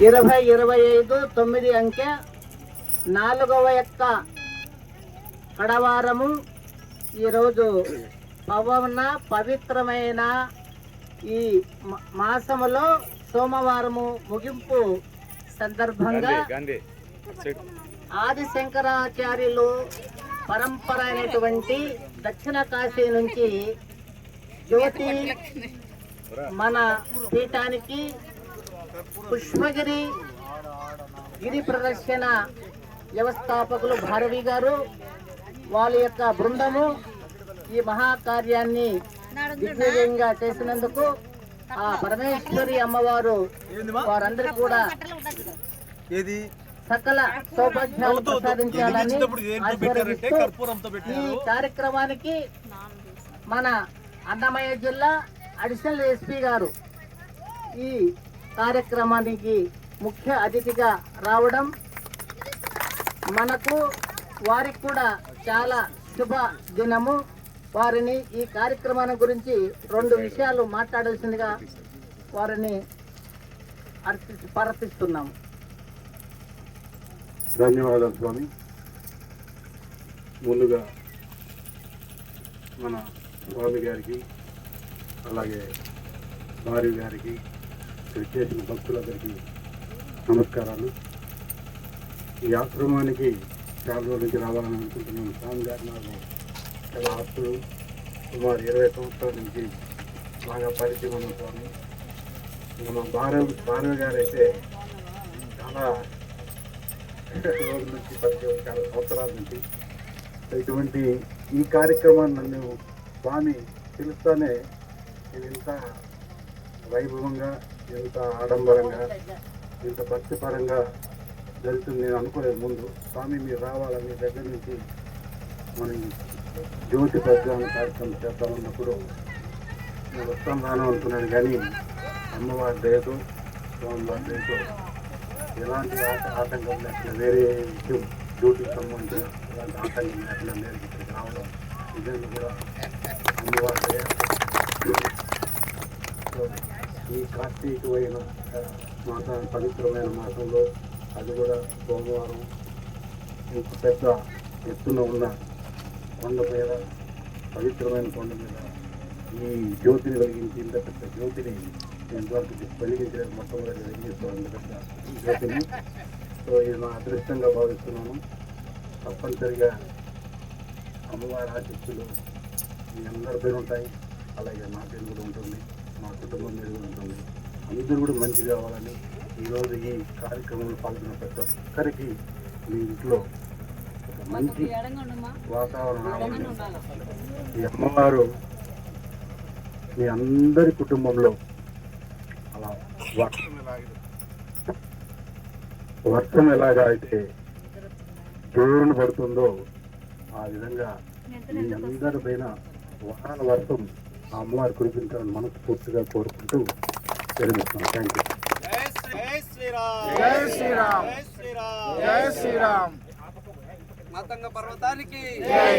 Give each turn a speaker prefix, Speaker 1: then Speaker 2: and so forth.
Speaker 1: ఇరవై ఇరవై ఐదు తొమ్మిది అంకె నాలుగవ యొక్క కడవారము. ఈరోజు పవన పవిత్రమైన ఈ మాసములో సోమవారము ముగింపు సందర్భంగా ఆది శంకరాచార్యులు పరంపర అయినటువంటి దక్షిణ కాశీ నుంచి జ్యోతి మన పీఠానికి పుష్పగిరి గిరి ప్రదర్శన వ్యవస్థాపకులు భారవి గారు వాళ్ళ యొక్క బృందము ఈ మహాకార్యాన్ని దిగ్విజయంగా చేసినందుకు ఆ పరమేశ్వరి అమ్మవారు వారందరూ కూడా
Speaker 2: ఏది?
Speaker 1: సకల సౌభాగ్యాలు ప్రసాదించాలని ఈ కార్యక్రమానికి మన అన్నమయ్య జిల్లా అడిషనల్ ఎస్పీ గారు ఈ కార్యక్రమానికి ముఖ్య అతిథిగా రావడం మనకు వారికి కూడా చాలా శుభ దినము. వారిని ఈ కార్యక్రమాన్ని గురించి రెండు విషయాలు మాట్లాడాల్సిందిగా వారిని ప్రార్థిస్తున్నాము.
Speaker 3: ధన్యవాదాలు స్వామి. ముందుగా మన స్వామి గారికి అలాగే భార్య గారికి ఇక్కడ చేసిన భక్తులందరికీ నమస్కారాలు. ఈ ఆశ్రమానికి చాలా రోజుల నుంచి రావాలని అనుకుంటున్నాను. స్వామి గారు నాకు చాలా ఆస్తులు సుమారు ఇరవై సంవత్సరాల నుంచి బాగా పరిచయం ఉన్న స్వామి. మా భార్య భార్య గారు అయితే చాలా రోజుల నుంచి పరిచయం చాలా సంవత్సరాల నుంచి. ఇటువంటి ఈ కార్యక్రమాన్ని నన్ను స్వామి పిలుస్తానే ఇది ఇంత వైభవంగా ఎంత ఆడంబరంగా ఎంత భక్తిపరంగా జరుగుతుంది నేను అనుకోలేదు ముందు. స్వామి మీరు రావాలని మీ దగ్గర నుంచి మనం జ్యోతి ప్రజ్ఞాన కార్యక్రమం చేద్దామన్నప్పుడు నేను వస్తాం రాను అనుకున్నాను కానీ అమ్మవారి దయతో స్వామివారి దయతో ఎలాంటి ఆట ఆటంకం లేకుండా వేరే విషయం డ్యూటీకి సంబంధించిన ఎలాంటి ఆటంకం లేకుండా నేను ఇక్కడికి రావడం నిజంగా కూడా అమ్మవారి దయ. సో, ఈ కార్తీకమైన మాస పవిత్రమైన మాసంలో అది కూడా సోమవారం ఇంత పెద్ద ఎత్తున ఉన్న కొండ మీద పవిత్రమైన కొండ మీద ఈ జ్యోతిని వెలిగించి ఇంత పెద్ద జ్యోతిని ఇంతవరకు వెలిగించలేదు మొట్టమొదటి వెలిగిస్తాను ఇంత పెద్ద జ్యోతిని సో ఇది నా అదృష్టంగా భావిస్తున్నాను తప్పనిసరిగా అమ్మవారి ఆశిస్తులు మీ అందరి పేరు ఉంటాయి. అలాగే నా పేరు కూడా ఉంటుంది. మా కుటుంబం మీద ఉంటుంది. అందరూ కూడా మంచి కావాలని ఈరోజు ఈ కార్యక్రమంలో పాల్గొన్న ప్రతి ఒక్కరికి మీ ఇంట్లో ఒక మంచి వాతావరణం మీ ఈ అమ్మవారు మీ అందరి కుటుంబంలో అలా వర్షం ఎలాగ వర్షం ఎలాగా అయితే జోరును పడుతుందో ఆ విధంగా మీ అందరి పైన వాహన వర్షం ఆ అమ్మవారి కురిపించాలని మనస్ఫూర్తిగా కోరుకుంటూ విరమిస్తున్నాను థ్యాంక్ యూ
Speaker 2: జై శ్రీరామ్
Speaker 4: జై శ్రీరామ్
Speaker 2: జై శ్రీరామ్
Speaker 4: జై శ్రీరామ్
Speaker 2: మాతంగ పర్వతానికి
Speaker 4: జై.